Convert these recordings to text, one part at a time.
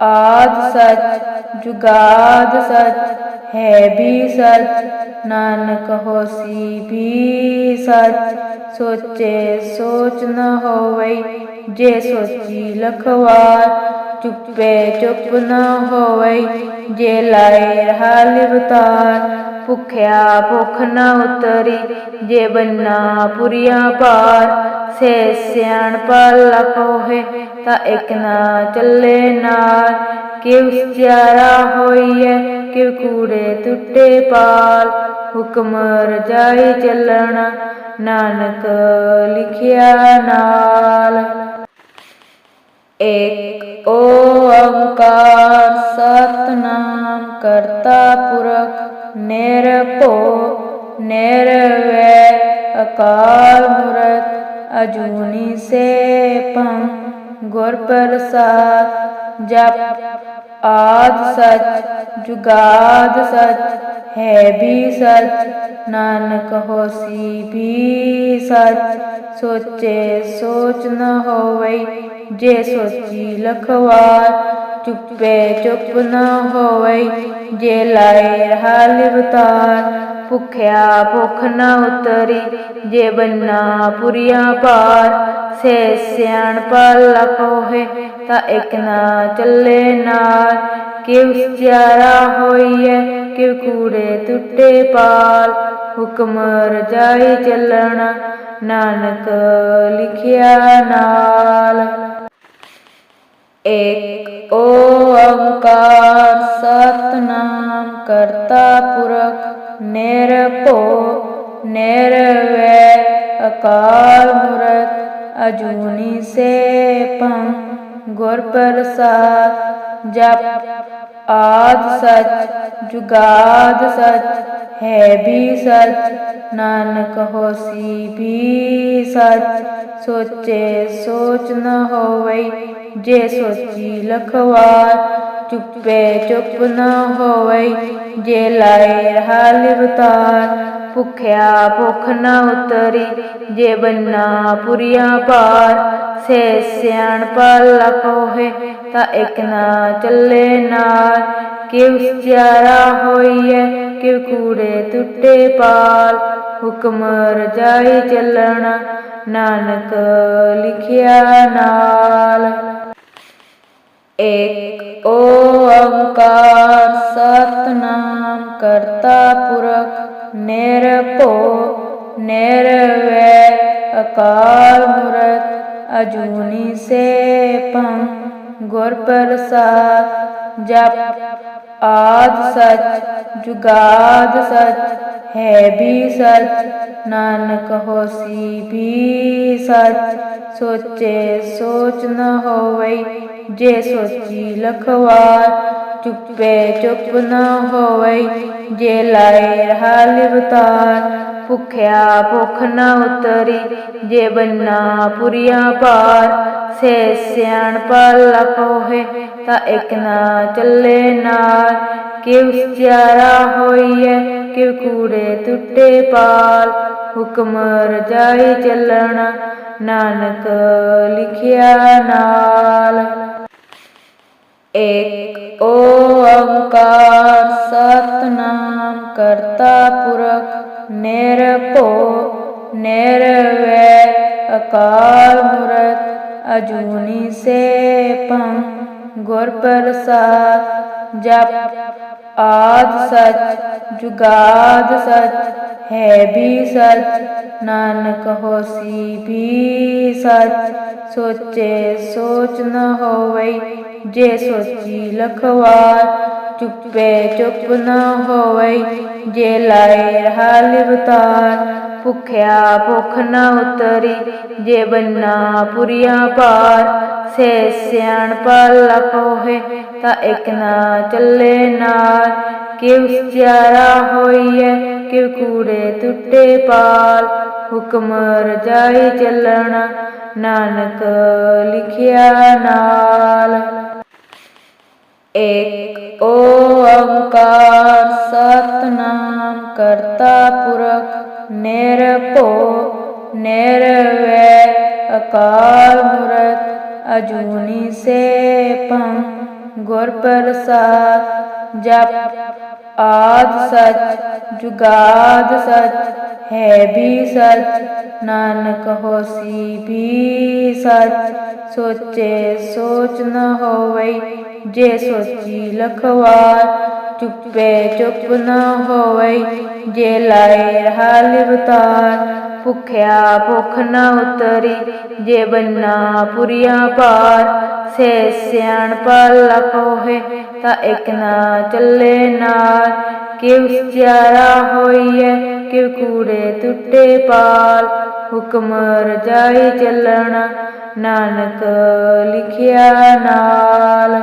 ਆਦ ਸਚ, ਜੁਗਾਦ ਸਚ, ਹੈ ਵੀ ਸਚ, ਨਾਨਕ ਹੋਸੀ ਵੀ ਸਚ। ਸੋਚੇ ਸੋਚ ਨ ਹੋਵੇ ਜੇ ਸੋਚੀ ਲਖਵਾਰ ਚੁੱਪੇ ਚੁੱਪ ਨਾ ਹੋਵਈ, ਜੇ ਲਾਏ ਰਹਾ ਲਿਵਤਾਰ, ਭੁਖਿਆ ਭੁਖ ਨ ਉਤਰੀ, ਜੇ ਬੰਨਾ ਪੁਰੀਆਂ ਪਾਰ, ਸੇ ਸਿਆਣ ਪਲ ਹੋਏ ਤਾਂ ਇਕ ਨਾ ਚੱਲੇ ਨਾਲ ਕਿਉ ਸਿਆਰਾ ਹੋਈਐ, ਕਿਉ ਕੂੜੇ ਟੁੱਟੇ ਪਾਲ। ਹੁਕਮ ਰਜਾਈ ਚੱਲਣਾ, ਨਾਨਕ ਲਿਖਿਆ ਨਾਲ। ਏਕ ਓੰਕਾਰ ਸਤਨਾਮ ਕਰਤਾ ਪੁਰਖ ਨਿਰਭਉ ਨਿਰਵੈਰ ਅਕਾਲ ਮੂਰਤ ਅਜੂਨੀ ਸੇਪੰ ਗੁਰ ਪ੍ਰਸਾਦ ਜਪ ਆਦ ਸਚ, ਜੁਗਾਦ ਸਚ, ਹੈ ਵੀ ਸਚ, ਨਾਨਕ ਹੋਸੀ ਵੀ ਸਚ। ਸੋਚੇ ਸੋਚ ਨ ਹੋਵਈ, ਜੇ ਸੋਚੀ ਲਖਵਾਰ, ਚੁੱਪੇ ਚੁੱਪ ਨ ਹੋਵਈ, ਜੇ ਲਾਏ ਰਹਾ ਲਿਵਤਾਰ। ਭੁਖਿਆ ਭੁਖ ਨ ਉਤਰੀ, ਜੇ ਬੰਨਾ ਪੁਰੀਆਂ ਪਾਰ, ਸੇ ਸਿਆਣ ਪਲ ਹੋਏ ਤਾਂ ਇਕ ਨਾ ਚੱਲੇ ਨਾਲ ਕਿਉ ਸਿਆਰਾ ਹੋਈਐ, ਕਿਉ ਕੂੜੇ ਟੁੱਟੇ ਪਾਲ। ਹੁਕਮ ਰਜਾਈ ਚੱਲਣਾ, ਨਾਨਕ ਲਿਖਿਆ ਨਾਲ। ਏਕ ਓੰਕਾਰ ਸਤਨਾਮ ਕਰਤਾ ਪੁਰਖ। ਨਿਰਭਉ ਨਿਰਵੈਰ ਅਕਾਲ ਮੂਰਤ ਅਜੂਨੀ ਸੇਪੰ ਗੁਰ ਪ੍ਰਸਾਦ ਜਪ ਆਦ ਸਚ, ਜੁਗਾਦ ਸਚ, ਹੈ ਵੀ ਸਚ, ਨਾਨਕ ਹੋਸੀ ਵੀ ਸਚ। ਸੋਚੇ ਸੋਚ ਨ ਹੋਵਈ, ਜੇ ਸੋਚੀ ਲਖਵਾਰ, ਚੁੱਪੇ ਚੁੱਪ ਨ ਹੋਵਈ, ਜੇ ਲਾਏ ਰਹਾ ਲਿਵਤਾਰ, ਭੁਖਿਆ ਭੁਖ ਨ ਉਤਰੀ, ਜੇ ਬੰਨਾ ਪੁਰੀਆਂ ਪਾਰ, ਸੇ ਸਿਆਣ ਪਲ ਹੋਏ ਤਾਂ ਇਕ ਨਾ ਚੱਲੇ ਨਾਲ। ਕਿਉ ਸਿਆਰਾ ਹੋਈਐ, ਕਿਉ ਕੂੜੇ ਟੁੱਟੇ ਪਾਲ। ਹੁਕਮ ਰਜਾਈ ਚੱਲਣਾ, ਨਾਨਕ ਲਿਖਿਆ ਨਾਲ। ਏਕ ਅੰਕਾਰ ਸਤਨਾਮ ਕਰਤਾ ਪੁਰਖ। ਨਿਰਭਉ ਨਿਰਵੈਰ ਅਕਾਲ ਮੂਰਤ ਅਜੂਨੀ ਸੇਪੰ ਗੁਰ ਪ੍ਰਸਾਦ, ਜਪ ਆਦ ਸਚ, ਜੁਗਾਦ ਸਚ, ਹੈ ਵੀ ਸਚ, ਨਾਨਕ ਹੋਸੀ ਵੀ ਸਚ, ਸੋਚੇ ਸੋਚ ਨ ਹੋਵਈ, ਜੇ ਸੋਚੀ ਲਖਵਾਰ, ਚੁੱਪੇ ਚੁੱਪ ਨ ਹੋਵਈ, ਜੇ ਲਾਏ ਰਹਾ ਲਿਵਤਾਰ ਭੁਖਿਆ ਭੁਖ ਨ ਉਤਰੀ, ਜੇ ਬੰਨਾ ਪੁਰੀਆਂ ਪਾਰ, ਸੇ ਸਿਆਣ ਪਲ ਹੋਏ ਤਾਂ ਇਕ ਨਾ ਚੱਲੇ ਨਾਲ। ਕਿਉ ਸਿਆਰਾ ਹੋਈਐ, ਕਿਉ ਕੂੜੇ ਟੁੱਟੇ ਪਾਲ। ਹੁਕਮ ਰਜਾਈ ਚੱਲਣਾ, ਨਾਨਕ ਲਿਖਿਆ ਨਾਲ। ਏਕ ਓੰਕਾਰ ਸਤਨਾਮ ਕਰਤਾ ਪੁਰਖ ਨਿਰਭਉ ਨਿਰਵੈਰ ਅਕਾਲ ਮੂਰਤ ਅਜੂਨੀ ਸੇਪੰ ਗੁਰ ਪ੍ਰਸਾਦ ਜਪ ਆਦ ਸਚ, ਜੁਗਾਦ ਸਚ, ਹੈ ਵੀ ਸਚ, ਨਾਨਕ ਹੋਸੀ ਵੀ ਸਚ। ਸੋਚੇ ਸੋਚ ਨ ਹੋਵਈ, ਜੇ ਸੋਚੀ ਲਖਵਾਰ, ਚੁੱਪੇ ਚੁੱਪ ਨ ਹੋਵਈ, ਜੇ ਲਾਏ ਰਹਾ ਲਿਵਤਾਰ। ਭੁਖਿਆ ਭੁਖ ਨ ਉਤਰੀ, ਜੇ ਬੰਨਾ ਪੁਰੀਆਂ ਪਾਰ। ਸੇ ਸਿਆਣ ਪਲ ਹੋਏ ਤਾਂ ਇਕ ਨਾ ਚੱਲੇ ਨਾਲ। ਕਿਉ ਸਿਆਰਾ ਹੋਈਐ, ਕਿਉ ਕੂੜੇ ਟੁੱਟੇ ਪਾਲ। ਹੁਕਮ ਰਜਾਈ ਚੱਲਣਾ, ਨਾਨਕ ਲਿਖਿਆ ਨਾਲ। ਏਕ ਓੰਕਾਰ ਸਤਨਾਮ ਕਰਤਾ ਪੁਰਖ। ਨਿਰਭਉ ਨਿਰਵੈਰ ਅਕਾਲ ਮੂਰਤ ਸੇ ਸੇਪੰ ਗੁਰ ਪ੍ਰਸਾਦ ਜਪ ਆਦ ਸਚ, ਜੁਗਾਦ ਸਚ, ਹੈ ਵੀ ਸਚ, ਨਾਨਕ ਹੋਸੀ ਵੀ ਸਚ। ਸੋਚੇ ਸੋਚ ਨ ਹੋਵਈ, ਜੇ ਸੋਚੀ ਲਖਵਾਰ, ਚੁੱਪੇ ਚੁੱਪ ਨ ਹੋਵਈ, ਜੇ ਲਾਏ ਰਹਾ ਲਿਵਤਾਰ। ਭੁਖਿਆ ਭੁਖ ਨ ਉਤਰੀ, ਜੇ ਬੰਨਾ ਪੁਰੀਆ ਪਾਰ। ਸੇ ਸਿਆਣ ਪਲ ਹੋਏ ਤਾਂ ਇਕ ਨਾ ਚੱਲੇ ਨਾਲ। ਕਿਵ ਸਿਆਰਾ ਹੋਈਐ ਕਿਵ ਕੂੜੇ ਟੁੱਟੇ ਪਾਲ। ਹੁਕਮ ਰਜਾਈ ਚੱਲਣਾ, ਨਾਨਕ ਲਿਖਿਆ ਨਾਲ।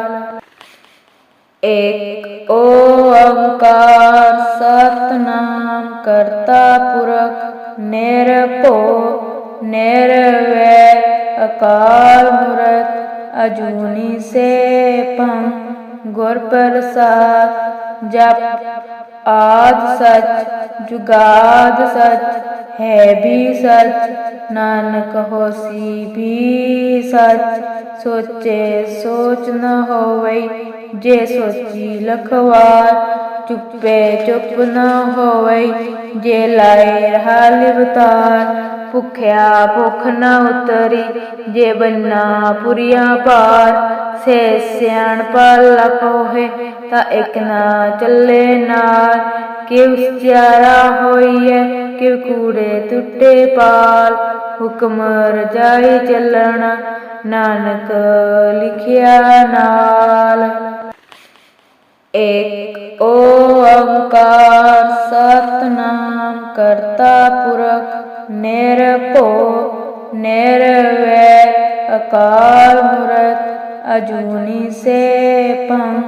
ਏਕ ਓੰਕਾਰ, ਸਤਨਾਮ ਕਰਤਾ ਪੁਰਖ ਨਿਰਭਉ ਨਿਰਵੈਰ ਅਕਾਲ ਮੂਰਤ ਅਜੂਨੀ ਸੇਪੰ ਗੁਰ ਪ੍ਰਸਾਦ ਜਪ ਆਦ ਸਚ, ਜੁਗਾਦ ਸਚ, ਹੈ ਵੀ ਸਚ, ਨਾਨਕ ਹੋਸੀ ਵੀ ਸਚ। ਸੋਚੇ ਸੋਚ ਨ ਹੋਵਈ, ਜੇ ਸੋਚੀ ਲਖਵਾਰ, ਚੁੱਪੇ ਚੁੱਪ ਨ ਹੋਵਈ, ਜੇ ਲਾਏ ਰਹਾ ਲਿਵਤਾਰ। ਭੁਖਿਆ ਭੁਖ ਨ ਉਤਰੀ, ਜੇ ਬੰਨਾ ਪੁਰੀਆ ਪਾਰ। ਸੇ ਸਿਆਣ ਲਖ ਤਾਂ ਇਕ ਨਾ ਚੱਲੇ ਨਾਲ। ਕਿਵ ਸਿਆਰਾ ਹੋਈਐ ਕਿਵ ਕੂੜੇ ਟੁੱਟੇ ਪਾਲ। ਹੁਕਮ ਰਜਾਈ ਚੱਲਣਾ, ਨਾਨਕ ਲਿਖਿਆ ਨਾਲ। ਏਕ ਓੰਕਾਰ, ਸਤਨਾਮ ਕਰਤਾ ਪੁਰਖ। ਨਿਰਭਉ ਨਿਰਵੈਰ ਅਕਾਲ। ਮੂਰਤ ਅਜੂਨੀ ਸੇਪੰ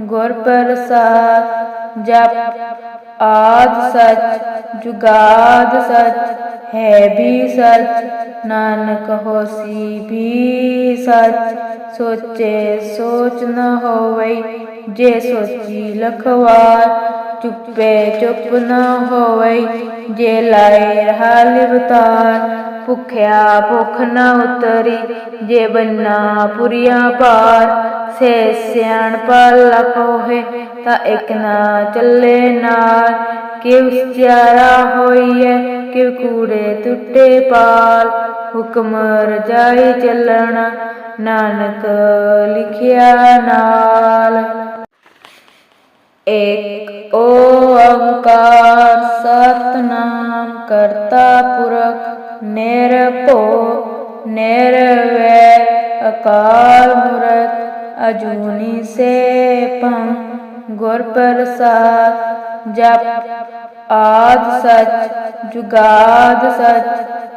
ਗੁਰ ਪ੍ਰਸਾਦ, ਜਪ ਆਦ ਸਚ, ਜੁਗਾਦ ਸਚ, ਹੈ ਵੀ ਸਚ, ਨਾਨਕ ਹੋਸੀ ਵੀ ਸਚ, ਸੋਚੇ ਸੋਚ ਨ ਹੋਵਈ, ਜੇ ਸੋਚੀ ਲਖਵਾਰ, ਚੁੱਪੇ ਚੁੱਪ ਨ ਹੋਵਈ, ਜੇ ਲਾਏ ਰਹਾ ਲਿਵਤਾਰ ਭੁਖਿਆ ਭੁਖ ਨ ਉਤਰੀ, ਜੇ ਬੰਨਾ ਪੁਰੀਆ ਪਾਰ, ਸੇ ਸਿਆਣ ਲਖ ਹੋਏ ਤਾਂ ਇਕ ਨਾ ਚੱਲੇ ਨਾਲ ਕਿਵ ਸਿਆਰਾ ਹੋਈਐ ਕਿਵ ਕੂੜੇ ਟੁੱਟੇ ਪਾਲ। ਹੁਕਮ ਰਜਾਈ ਚੱਲਣਾ, ਨਾਨਕ ਲਿਖਿਆ ਨਾਲ। ਏਕ ਅੰਕਾਰ, ਸਤਨਾਮ ਕਰਤਾ। ਨਿਰਭਉ ਨਿਰਵੈਰ ਅਕਾਲ ਮੂਰਤ ਅਜੂਨੀ ਸੇਪੰ ਗੁਰ ਪ੍ਰਸਾਦ, ਜਪ ਆਦ ਸਚ, ਜੁਗਾਦ ਸਚ,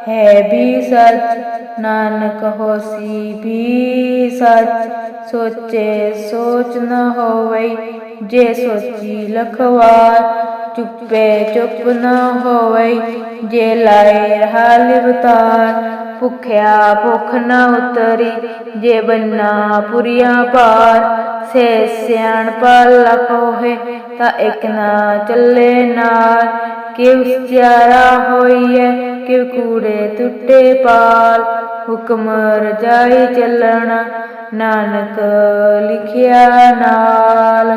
ਹੈ ਵੀ ਸਚ, ਨਾਨਕ ਹੋਸੀ ਵੀ ਸਚ, ਸੋਚੇ ਸੋਚ ਨ ਹੋਵੇ ਜੇ ਸੋਚੀ ਲਖਵਾਰ ਚੁੱਪੇ ਚੁੱਪ ਨਾ ਹੋਵਈ, ਜੇ ਲਾਏ ਰਹਾ ਲਿਵਤਾਰ ਭੁਖਿਆ ਭੁਖ ਨ ਉਤਰੀ, ਜੇ ਬੰਨਾ ਪੁਰੀਆ ਪਾਰ, ਸੇ ਸਿਆਣ ਲਖ ਹੋਏ ਤਾਂ ਇਕ ਨਾ ਚੱਲੇ ਨਾਲ ਕਿਵ ਸਿਆਰਾ ਹੋਈਐ ਕਿਵ ਕੂੜੇ ਟੁੱਟੇ ਪਾਲ, ਹੁਕਮ ਰਜਾਈ ਚੱਲਣਾ, ਨਾਨਕ ਲਿਖਿਆ ਨਾਲ।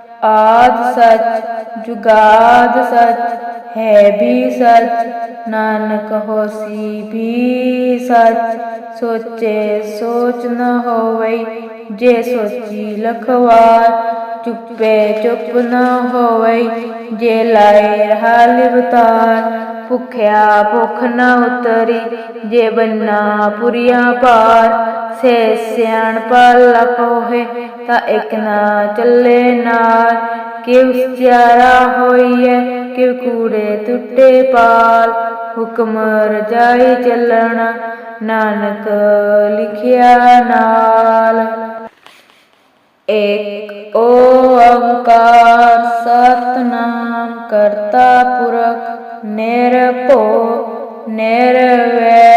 ਆਦ ਸਚ, ਜੁਗਾਦ ਸਚ, ਹੈ ਵੀ ਸਚ, ਨਾਨਕ ਹੋਸੀ ਵੀ ਸਚ। ਸੋਚੇ ਸੋਚ ਨ ਹੋਵਈ, ਜੇ ਸੋਚੀ ਲਖਵਾਰ, ਚੁੱਪੇ ਚੁੱਪ ਨ ਹੋਵਈ, ਜੇ ਲਾਏ ਰਹਾ ਲਿਵਤਾਰ, ਭੁਖਿਆ ਭੁਖ ਨ ਉਤਰੀ ਜੇ ਬੰਨਾ ਪੁਰੀਆ ਪਾਰ, ਸੇ ਸਿਆਣ ਲਖ ਹੋਏ ਤਾਂ ਇੱਕ ਨਾ ਚੱਲੇ ਨਾਲ ਕਿ ਉਚਾਰਾ ਹੋਈਐ ਕਿ ਕੂੜੇ ਟੁੱਟੇ ਪਾਲ। ਹੁਕਮ ਰਜਾਈ ਚੱਲਣਾ, ਨਾਨਕ ਲਿਖਿਆ ਨਾਲ। ਏਕ ਓੰਕਾਰ ਸਤਨਾਮ ਕਰਤਾ ਪੁਰਖ। ਨਿਰਭਉ ਨਿਰਵੈਰ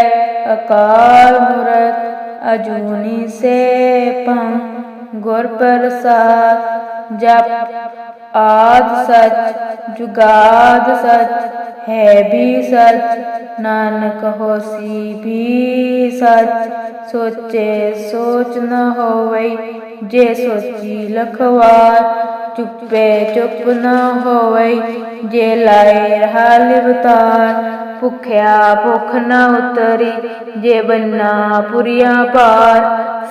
ਅਕਾਲ ਮੂਰਤ ਅਜੂਨੀ ਸੇਪੰ, ਗੁਰ ਪ੍ਰਸਾਦ ਜਪ, ਆਦ ਸਚ, ਜੁਗਾਦ ਸਚ, ਹੈ ਵੀ ਸਚ, ਨਾਨਕ ਹੋਸੀ ਵੀ ਸਚ, ਸੋਚੇ ਸੋਚ ਨ ਹੋਵਈ, ਜੇ ਸੋਚੀ ਲਖਵਾਰ, ਚੁੱਪੇ ਚੁੱਪ ਨ ਹੋਵਈ, ਜੇ ਲਾਏ ਰਹਾ ਲਿਵਤਾਰ ਭੁਖਿਆ ਭੁਖ ਨ ਉਤਰੀ, ਜੇ ਬੰਨਾ ਪੁਰੀਆਂ ਪਾਰ,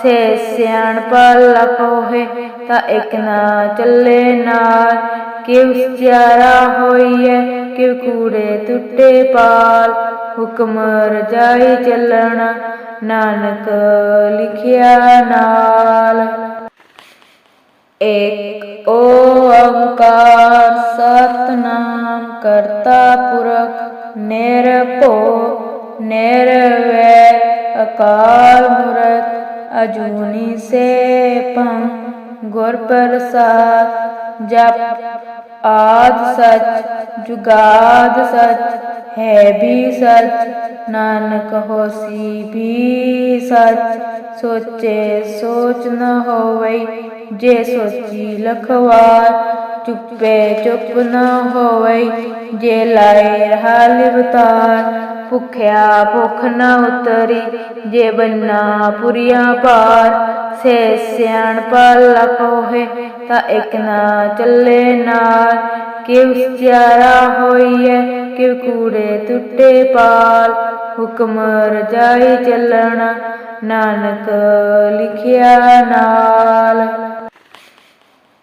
ਸੇ ਸਿਆਣਪ ਲਖ ਹੋਏ ਤਾਂ ਇੱਕ ਨਾ ਚੱਲੇ ਨਾਲ ਕਿ ਉਚਾਰਾ ਹੋਈਐ ਕਿ ਕੂੜੇ ਟੁੱਟੇ ਪਾਲ। ਹੁਕਮ ਰਜਾਈ ਚੱਲਣਾ, ਨਾਨਕ ਲਿਖਿਆ ਨਾਲ। ਏਕ ਓੰਕਾਰ ਸਤਨਾਮ ਕਰਤਾ ਪੁਰਖ ਨਿਰਭਉ ਨਿਰਵੈਰ ਅਕਾਲ ਮੂਰਤ, ਅਜੂਨੀ ਸੇਪੰ ਗੁਰ ਪ੍ਰਸਾਦ, ਜਪ ਆਦ ਸਚ, ਜੁਗਾਦ ਸਚ, ਹੈ ਵੀ ਸਚ, ਨਾਨਕ ਹੋਸੀ ਵੀ ਸਚ, ਸੋਚੇ ਸੋਚ ਨ ਹੋਵਈ, ਜੇ ਸੋਚੀ ਲਖਵਾਰ ਚੁੱਪੇ ਚੁੱਪ ਨਾ ਹੋਵਈ, ਜੇ ਲਾਏ ਰਹਾ ਲਿਵਤਾਰ ਭੁਖਿਆ ਭੁਖ ਨ ਉਤਰੀ, ਜੇ ਬੰਨਾ ਪੁਰੀਆਂ ਪਾਰ, ਸੇ ਸਿਆਣ ਲਖ ਹੋਏ ਤਾਂ ਇੱਕ ਨਾ ਚੱਲੇ ਨਾਲ। ਕਿ ਉਚਾਰਾ ਹੋਈਐ ਕਿ ਕੂੜੇ ਟੁੱਟੇ ਪਾਲ, ਹੁਕਮ ਰਜਾਈ ਚੱਲਣਾ, ਨਾਨਕ ਲਿਖਿਆ ਨਾਲ।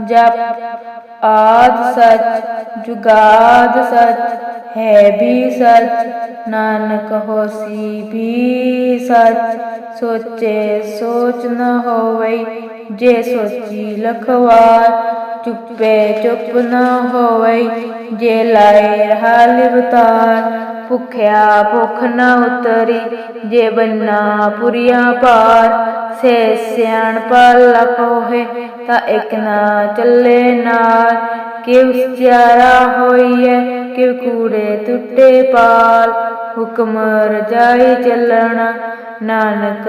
ਜਪ ਆਦ ਸਚ, ਜੁਗਾਦ ਸਚ, ਹੈ ਵੀ ਸਚ, ਨਾਨਕ ਹੋਸੀ ਵੀ ਸਚ। ਸੋਚੇ ਸੋਚ ਨ ਹੋਵਈ, ਜੇ ਸੋਚੀ ਲਖਵਾਰ, ਚੁੱਪੇ ਚੁੱਪ ਨ ਹੋਵਈ, ਜੇ ਲਾਏ ਰਹਾ ਲਿਵਤਾਰ। ਭੁਖਿਆ ਭੁਖ ਨ ਉਤਰੀ, ਜੇ ਬੰਨਾ ਪੁਰੀਆਂ ਪਾਰ, ਸੇ ਸਿਆਣਪ ਲਖ ਹੋਏ ਤਾਂ ਇੱਕ ਨਾ ਚੱਲੇ ਨਾਲ ਕਿ ਉਚਾਰਾ ਹੋਈਐ ਕਿ ਕੂੜੇ ਟੁੱਟੇ ਪਾਲ। ਹੁਕਮ ਰਜਾਈ ਚੱਲਣਾ, ਨਾਨਕ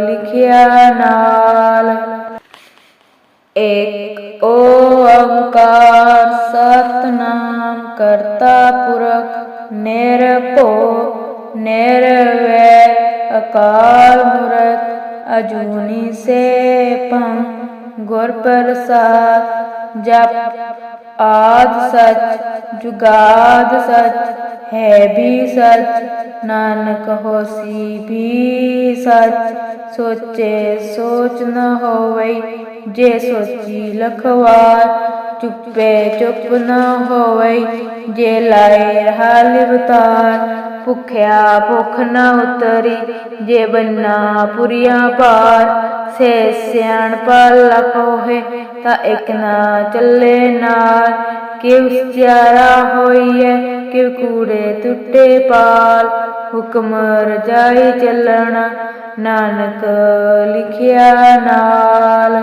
ਲਿਖਿਆ ਨਾਲ। ਏਕ ਓੰਕਾਰ ਸਤਨਾਮ ਕਰਤਾ ਪੁਰਖ। ਨਿਰਭਉ ਨਿਰਵੈਰ ਅਕਾਲ ਮੂਰਤ, ਅਜੂਨੀ ਸੇਪੰ ਗੁਰ ਪ੍ਰਸਾਦ ਜਪ ਆਦ ਸਚ, ਜੁਗਾਦ ਸਚ, ਹੈ ਵੀ ਸਚ, ਨਾਨਕ ਹੋਸੀ ਵੀ ਸਚ, ਸੋਚੇ ਸੋਚ ਨ ਹੋਵੇ ਜੇ ਸੋਚੀ ਲਖਵਾਰ ਚੁੱਪੇ ਚੁੱਪ ਨਾ ਹੋਵਈ, ਜੇ ਲਾਏ ਰਹਾ ਲਿਵਤਾਰ, ਭੁਖਿਆ ਭੁਖ ਨ ਉਤਰੀ, ਜੇ ਬੰਨਾ ਪੁਰੀਆਂ ਪਾਰ, ਸੇ ਸਿਆਣਪ ਲਖ ਹੋਏ ਤਾਂ ਇੱਕ ਨਾ ਚੱਲੇ ਨਾਲ ਕਿ ਉਚਾਰਾ ਹੋਈਐ ਕਿ ਕੂੜੇ ਟੁੱਟੇ ਪਾਲ, ਹੁਕਮ ਰਜਾਈ ਚੱਲਣਾ, ਨਾਨਕ ਲਿਖਿਆ ਨਾਲ।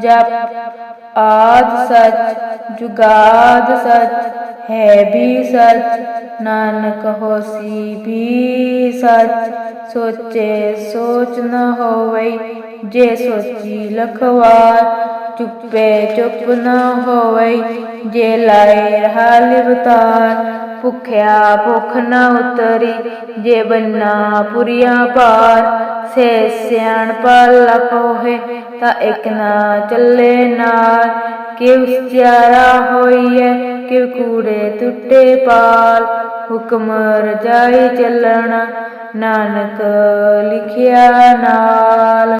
ਜਪ ਆਦ ਸਚ, ਜੁਗਾਦ ਸਚ, ਹੈ ਵੀ ਸਚ, ਨਾਨਕ ਹੋਸੀ ਵੀ ਸਚ। ਸੋਚੇ ਸੋਚ ਨ ਹੋਵਈ, ਜੇ ਸੋਚੀ ਲਖਵਾਰ, ਚੁੱਪੇ ਚੁੱਪ ਨ ਹੋਵਈ, ਜੇ ਲਾਏ ਰਹਾ ਲਿਵਤਾਰ, ਭੁਖਿਆ ਭੁਖ ਨ ਉਤਰੀ, ਜੇ ਬੰਨਾ ਪੁਰੀਆਂ ਪਾਰ, ਸੇ ਸਿਆਣ ਲਖ ਹੋਏ ਤਾਂ ਇਕ ਨਾ ਚੱਲੇ ਨਾਲ ਕਿਵ ਸਿਆਰਾ ਹੋਈਐ ਕਿਵ ਕੂੜੇ ਟੁੱਟੇ ਪਾਲ। ਹੁਕਮ ਰਜਾਈ ਚੱਲਣਾ, ਨਾਨਕ ਲਿਖਿਆ ਨਾਲ।